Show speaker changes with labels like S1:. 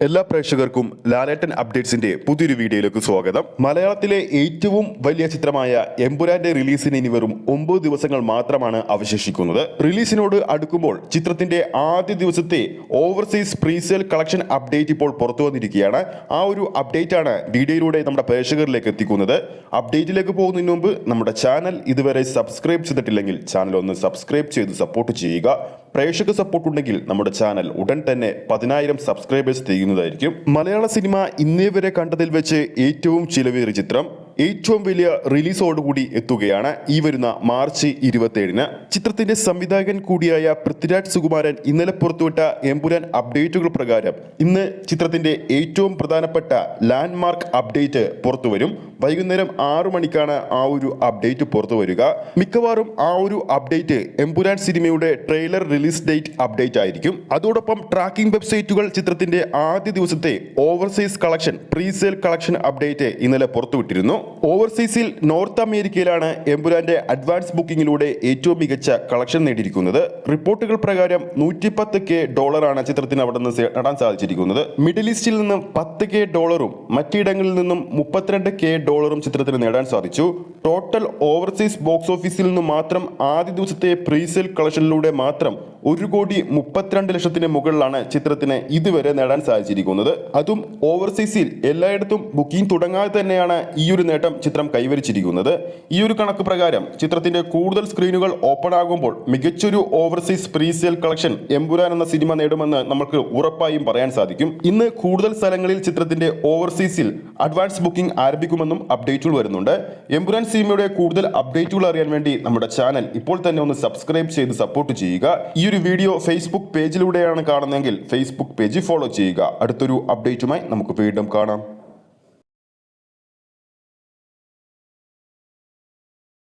S1: എല്ലാ പ്രേക്ഷകർക്കും ലാലേട്ടൻ അപ്ഡേറ്റ്സിന്റെ പുതിയൊരു വീഡിയോയിലേക്ക് സ്വാഗതം. മലയാളത്തിലെ ഏറ്റവും വലിയ ചിത്രമായ എംപുരാന്റെ റിലീസിന് ഇനി വെറും ഒമ്പത് ദിവസങ്ങൾ മാത്രമാണ് അവശേഷിക്കുന്നത്. റിലീസിനോട് അടുക്കുമ്പോൾ ചിത്രത്തിന്റെ ആദ്യ ദിവസത്തെ ഓവർസീസ് പ്രീസെയിൽ കളക്ഷൻ അപ്ഡേറ്റ് ഇപ്പോൾ പുറത്തു വന്നിരിക്കുകയാണ്. ആ ഒരു അപ്ഡേറ്റ് ആണ് വീഡിയോയിലൂടെ നമ്മുടെ പ്രേക്ഷകരിലേക്ക് എത്തിക്കുന്നത്. അപ്ഡേറ്റിലേക്ക് പോകുന്നതിന് മുമ്പ് നമ്മുടെ ചാനൽ ഇതുവരെ സബ്സ്ക്രൈബ് ചെയ്തിട്ടില്ലെങ്കിൽ ചാനൽ ഒന്ന് സബ്സ്ക്രൈബ് ചെയ്ത് സപ്പോർട്ട് ചെയ്യുക. പ്രേക്ഷക സപ്പോർട്ട് ഉണ്ടെങ്കിൽ നമ്മുടെ ചാനൽ ഉടൻ തന്നെ പതിനായിരം സബ്സ്ക്രൈബേഴ്സ് തികയുന്നതായിരിക്കും മലയാള സിനിമ ഇന്നേ വരെ കണ്ടതിൽ വെച്ച് ഏറ്റവും ചിലവേറിയ ചിത്രം ഏറ്റവും വലിയ റിലീസോടുകൂടി എത്തുകയാണ് ഈ വരുന്ന മാർച്ച് ഇരുപത്തേഴിന്. ചിത്രത്തിന്റെ സംവിധായകൻ കൂടിയായ പൃഥ്വിരാജ് സുകുമാരൻ ഇന്നലെ പുറത്തുവിട്ട എമ്പുരാൻ അപ്ഡേറ്റുകൾ പ്രകാരം ഇന്ന് ചിത്രത്തിന്റെ ഏറ്റവും പ്രധാനപ്പെട്ട ലാൻഡ്മാർക്ക് അപ്ഡേറ്റ് പുറത്തുവരും. വൈകുന്നേരം ആറു മണിക്കാണ് ആ ഒരു അപ്ഡേറ്റ് പുറത്തു വരിക മിക്കവാറും ആ ഒരു അപ്ഡേറ്റ് എമ്പുരാൻ സിനിമയുടെ ട്രെയിലർ റിലീസ് ഡേറ്റ് അപ്ഡേറ്റ് ആയിരിക്കും. അതോടൊപ്പം ട്രാക്കിംഗ് വെബ്സൈറ്റുകൾ ചിത്രത്തിന്റെ ആദ്യ ദിവസത്തെ overseas collection presale collection update ഇന്നലെ പുറത്തുവിട്ടിരുന്നു. ഓവർസീസിൽ നോർത്ത് അമേരിക്കയിലാണ് എംപുരാന്റെ അഡ്വാൻസ് ബുക്കിംഗിലൂടെ ഏറ്റവും മികച്ച കളക്ഷൻ നേടിയിരിക്കുന്നത്. റിപ്പോർട്ടുകൾ പ്രകാരം നൂറ്റിപ്പത്ത് കെ ഡോളറാണ് ചിത്രത്തിന് അവിടെ നിന്ന് നടാൻ സാധിച്ചിരിക്കുന്നത്. മിഡിൽ ഈസ്റ്റിൽ നിന്നും പത്ത് കെ ഡോളറും മറ്റിടങ്ങളിൽ നിന്നും മുപ്പത്തിരണ്ട് കെ ഡോളറും ചിത്രത്തിന് നേടാൻ സാധിച്ചു. ടോട്ടൽ ഓവർസീസ് ബോക്സ് ഓഫീസിൽ നിന്ന് മാത്രം ആദ്യ ദിവസത്തെ പ്രീസെയിൽ കളക്ഷനിലൂടെ മാത്രം ഒരു കോടി മുപ്പത്തിരണ്ട് ലക്ഷത്തിന് മുകളിലാണ് ചിത്രത്തിന് ഇതുവരെ നേടാൻ സാധിച്ചിരിക്കുന്നത്. അതും ഓവർസീസിൽ എല്ലായിടത്തും ബുക്കിംഗ് തുടങ്ങാതെ തന്നെയാണ് ഈ ഒരു നേട്ടം ചിത്രം കൈവരിച്ചിരിക്കുന്നത്. ഈ ഒരു കണക്ക് പ്രകാരം ചിത്രത്തിന്റെ കൂടുതൽ സ്ക്രീനുകൾ ഓപ്പൺ ആകുമ്പോൾ മികച്ചൊരു ഓവർസീസ് പ്രീസെയിൽ കളക്ഷൻ എമ്പുരാൻ എന്ന സിനിമ നേടുമെന്ന് നമുക്ക് ഉറപ്പായും പറയാൻ സാധിക്കും. ഇന്ന് കൂടുതൽ സ്ഥലങ്ങളിൽ ചിത്രത്തിന്റെ ഓവർസീസിൽ അഡ്വാൻസ് ബുക്കിംഗ് ആരംഭിക്കുമെന്നും അപ്ഡേറ്റുകൾ വരുന്നുണ്ട്. എമ്പുരാൻ സിനിമയുടെ കൂടുതൽ അപ്ഡേറ്റുകൾ അറിയാൻ വേണ്ടി നമ്മുടെ ചാനൽ ഇപ്പോൾ തന്നെ ഒന്ന് സബ്സ്ക്രൈബ് ചെയ്ത് സപ്പോർട്ട് ചെയ്യുക. ഈ ഒരു വീഡിയോ ഫേസ്ബുക്ക് പേജിലൂടെയാണ് കാണുന്നതെങ്കിൽ ഫേസ്ബുക്ക് പേജ് ഫോളോ ചെയ്യുക. അടുത്തൊരു അപ്ഡേറ്റുമായി നമുക്ക് വീണ്ടും കാണാം.